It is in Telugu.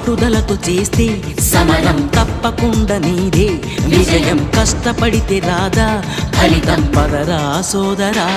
పట్టుదలతో చేస్తే సమరం తప్పకుండా నీదే. విజయం కష్టపడితే రాదా ఫలితం పదరా సోదరా.